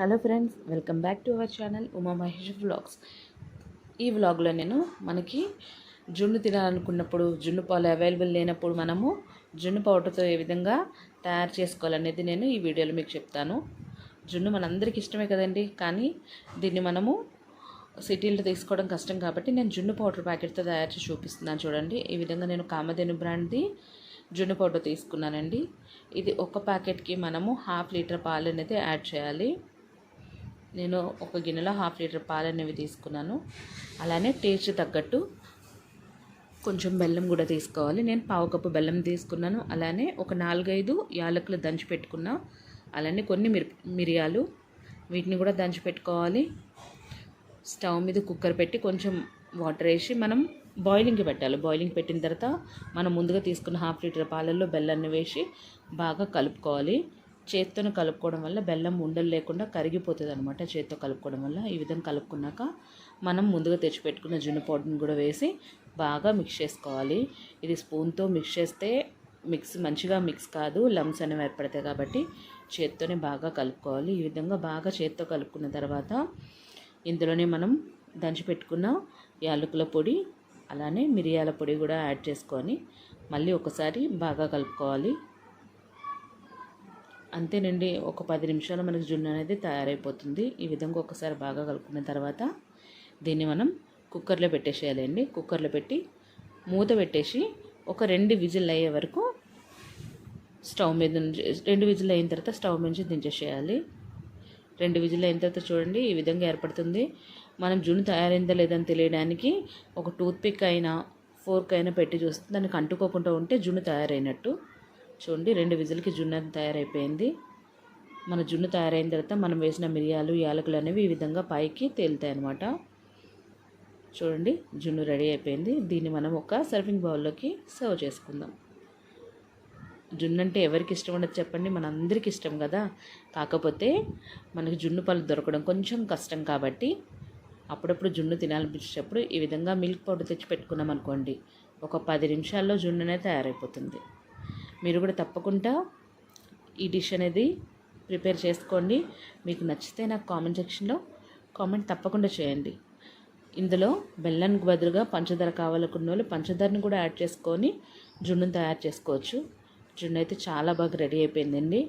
Hello friends welcome back to our channel Uma Mahesh vlogs. ఈ వ్లాగ్లో నేను మనకి జున్ను తినాలనుకున్నప్పుడు జున్ను పాలు అవైలబుల్ లేనప్పుడు మనము జున్ను పౌడర్తో ఏ విధంగా తయారు చేసుకోవాలనేది నేను ఈ వీడియోలో మీకు చెప్తాను. జున్ను మనందరికీ ఇష్టమే కదండి కానీ దీన్ని మనము సిటీలో తీసుకోవడం కష్టం కాబట్టి నేను జున్ను పౌడర్ ప్యాకెట్తో తయారు చేసి చూపిస్తున్నాను చూడండి. ఈ విధంగా నేను కామధేను బ్రాండ్ది జున్ను పౌడర్ తీసుకున్నానండి. ఇది ఒక ప్యాకెట్కి మనము హాఫ్ లీటర్ పాలు అనేది యాడ్ చేయాలి. నేను ఒక గిన్నెలో హాఫ్ లీటర్ పాలు అనేవి తీసుకున్నాను. అలానే టేస్ట్ తగ్గట్టు కొంచెం బెల్లం కూడా తీసుకోవాలి. నేను పావు కప్పు బెల్లం తీసుకున్నాను. అలానే ఒక నాలుగైదు యాలకులు దంచి పెట్టుకున్నా. అలానే కొన్ని మిరి మిరియాలు వీటిని కూడా దంచి పెట్టుకోవాలి. స్టవ్ మీద కుక్కర్ పెట్టి కొంచెం వాటర్ వేసి మనం బాయిలింగ్కి పెట్టాలి. బాయిలింగ్ పెట్టిన తర్వాత మనం ముందుగా తీసుకున్న హాఫ్ లీటర్ పాలల్లో బెల్లాన్ని వేసి బాగా కలుపుకోవాలి. చేత్తోనే కలుపుకోవడం వల్ల బెల్లం ఉండలు లేకుండా కరిగిపోతుంది అనమాట చేత్తో కలుపుకోవడం వల్ల. ఈ విధంగా కలుపుకున్నాక మనం ముందుగా తెచ్చిపెట్టుకున్న జున్ను పౌడర్ని కూడా వేసి బాగా మిక్స్ చేసుకోవాలి. ఇది స్పూన్తో మిక్స్ చేస్తే మిక్స్ మంచిగా మిక్స్ కాదు లమ్స్ అనేవి ఏర్పడతాయి కాబట్టి చేత్తోనే బాగా కలుపుకోవాలి. ఈ విధంగా బాగా చేత్తో కలుపుకున్న తర్వాత ఇందులోనే మనం దంచి పెట్టుకున్న యాలకుల పొడి అలానే మిరియాల పొడి కూడా యాడ్ చేసుకొని మళ్ళీ ఒకసారి బాగా కలుపుకోవాలి. అంతేనండి ఒక పది నిమిషాలు మనకి జున్ను అనేది తయారైపోతుంది. ఈ విధంగా ఒకసారి బాగా కలుపుకున్న తర్వాత దీన్ని మనం కుక్కర్లో పెట్టేసేయాలండి కుక్కర్లో పెట్టి మూత పెట్టేసి ఒక రెండు విజిల్ అయ్యే వరకు స్టవ్ మీద నుంచి రెండు విజిల్ అయిన తర్వాత స్టవ్ నుంచి దించేసేయాలి. రెండు విజిల్ అయిన తర్వాత చూడండి ఈ విధంగా ఏర్పడుతుంది. మనం జున్ను తయారైందా లేదని తెలియడానికి ఒక టూత్పిక్ అయినా ఫోర్క్ అయినా పెట్టి చూస్తే దానికి అంటుకోకుండా ఉంటే జున్ను తయారైనట్టు. చూడండి రెండు విజిల్కి జున్ను తయారైపోయింది. మన జున్ను తయారైన తర్వాత మనం వేసిన మిరియాలు యాలకులు అనేవి ఈ విధంగా పైకి తేలుతాయి అన్నమాట. చూడండి జున్ను రెడీ అయిపోయింది. దీన్ని మనం ఒక సర్వింగ్ బౌల్లోకి సర్వ్ చేసుకుందాం. జున్ను అంటే ఎవరికి ఇష్టం ఉండదు చెప్పండి మన అందరికీ ఇష్టం కదా. కాకపోతే మనకి జున్ను పళ్ళు దొరకడం కొంచెం కష్టం కాబట్టి అప్పుడప్పుడు జున్ను తినాలనిపించేటప్పుడు ఈ విధంగా మిల్క్ పౌడర్ తెచ్చి పెట్టుకున్నాం అనుకోండి ఒక పది నిమిషాల్లో జున్ను అనేది తయారైపోతుంది. మీరు కూడా తప్పకుండా ఈ డిష్ అనేది ప్రిపేర్ చేసుకోండి. మీకు నచ్చితే నాకు కామెంట్ సెక్షన్లో కామెంట్ తప్పకుండా చేయండి. ఇందులో బెల్లానికి బదులుగా పంచదార కావాలనుకున్న వాళ్ళు పంచదారని కూడా యాడ్ చేసుకొని జున్నును తయారు చేసుకోవచ్చు. జున్ను అయితే చాలా బాగా రెడీ అయిపోయిందండి.